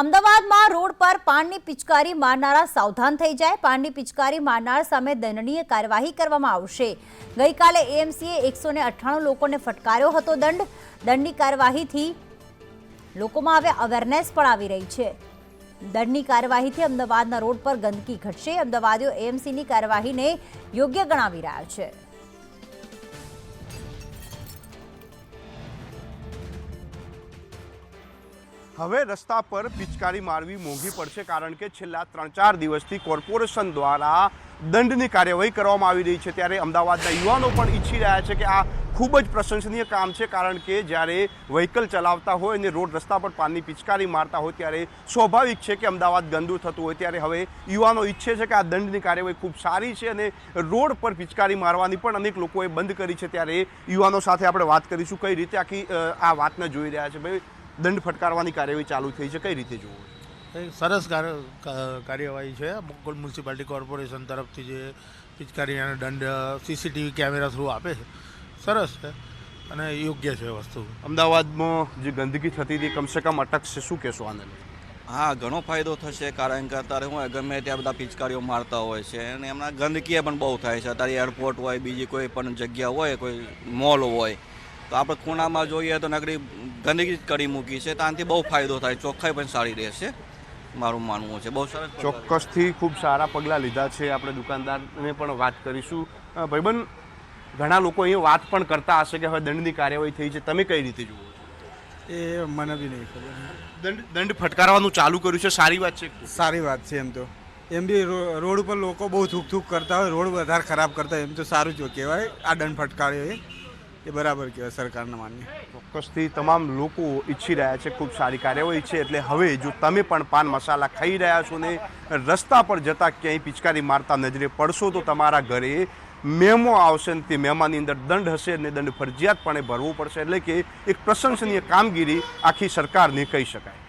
અમદાવાદમાં રોડ પર પાનની પિચકારી મારનારા સાવધાન થઈ જાય. પાનની પિચકારી મારનાર સામે દંડનીય કાર્યવાહી કરવામાં આવશે. ગઈકાલે એએમસીએ એકસો ને અઠ્ઠાણું લોકોને ફટકાર્યો હતો દંડ. દંડની કાર્યવાહીથી લોકોમાં હવે અવેરનેસ પણ આવી રહી છે. દંડની કાર્યવાહીથી અમદાવાદના રોડ પર ગંદકી ઘટશે. અમદાવાદીઓ એએમસીની કાર્યવાહીને યોગ્ય ગણાવી રહ્યા છે. હવે રસ્તા પર પિચકારી મારવી મોંઘી પડશે કારણ કે છેલ્લા ત્રણ ચાર દિવસથી કોર્પોરેશન દ્વારા દંડની કાર્યવાહી કરવામાં આવી રહી છે. ત્યારે અમદાવાદના યુવાનો પણ ઈચ્છી રહ્યા છે કે આ ખૂબ જ પ્રશંસનીય કામ છે કારણ કે જ્યારે વ્હીકલ ચલાવતા હોય અને રોડ રસ્તા પર પાનની પિચકારી મારતા હોય ત્યારે સ્વાભાવિક છે કે અમદાવાદ ગંદુ થતું હોય. ત્યારે હવે યુવાનો ઈચ્છે છે કે આ દંડની કાર્યવાહી ખૂબ સારી છે અને રોડ પર પિચકારી મારવાની પણ અનેક લોકોએ બંધ કરી છે. ત્યારે યુવાનો સાથે આપણે વાત કરીશું કઈ રીતે આખી આ વાતને જોઈ રહ્યા છે. ભાઈ દંડ ફટકારવાની કાર્યવાહી ચાલુ થઈ છે કઈ રીતે જોવું? સરસ કાર્ય કાર્યવાહી છે. મુકુલ મ્યુનિસિપાલિટી કોર્પોરેશન તરફથી જે પિચકારી અને દંડ સીસીટીવી કેમેરા થ્રુ આપે છે સરસ છે અને યોગ્ય છે વસ્તુ. અમદાવાદમાં જે ગંદકી થતી હતી કમસે કમ અટકશે શું કહેશો આને? હા ઘણો ફાયદો થશે કારણ કે અત્યારે હું ગમે ત્યાં બધા પિચકારીઓ મારતા હોય છે અને એમના ગંદકી પણ બહુ થાય છે. અત્યારે એરપોર્ટ હોય બીજી કોઈ પણ જગ્યા હોય કોઈ મોલ હોય તો આપણે ખૂણામાં જોઈએ તો નગરી ગંદકી જ કરી મૂકી છે. ત્યાંથી બહુ ફાયદો થાય ચોખ્ખાઈ પણ સારી રહેશે. મારું માનવું છે. બહુ સરસ ચોક્કસથી ખૂબ સારા પગલાં લીધા છે આપણે દુકાનદારને પણ વાત કરીશું. ભાઈબંધ ઘણા લોકો અહીંયા વાત પણ કરતા હશે કે હવે દંડની કાર્યવાહી થઈ છે. તમે કઈ રીતે જુઓ એ મને બી નહીં ખબર. દંડ દંડ ફટકારવાનું ચાલુ કર્યું છે? સારી વાત છે સારી વાત છે એમ તો. એમ બી રોડ ઉપર લોકો બહુ થૂક થૂક કરતા હોય રોડ વધારે ખરાબ કરતા હોય એમ તો સારું જ કહેવાય. આ દંડ ફટકાર્યો એ. એ બરાબર કહેવાય, સરકારના માન્ય. ચોક્કસથી તમામ લોકો ઈચ્છી રહ્યા છે, ખૂબ સારી કાર્યવાહી છે, એટલે હવે જો તમે પણ પાન મસાલા ખાઈ રહ્યા છો ને રસ્તા પર જતા ક્યાંય પિચકારી મારતા નજરે પડશો તો તમારા ઘરે મેમો આવશે ને તે મેમાની અંદર દંડ હશે અને દંડ ફરજિયાતપણે ભરવો પડશે, એટલે કે એક પ્રશંસનીય કામગીરી આખી સરકારની કહી શકાય.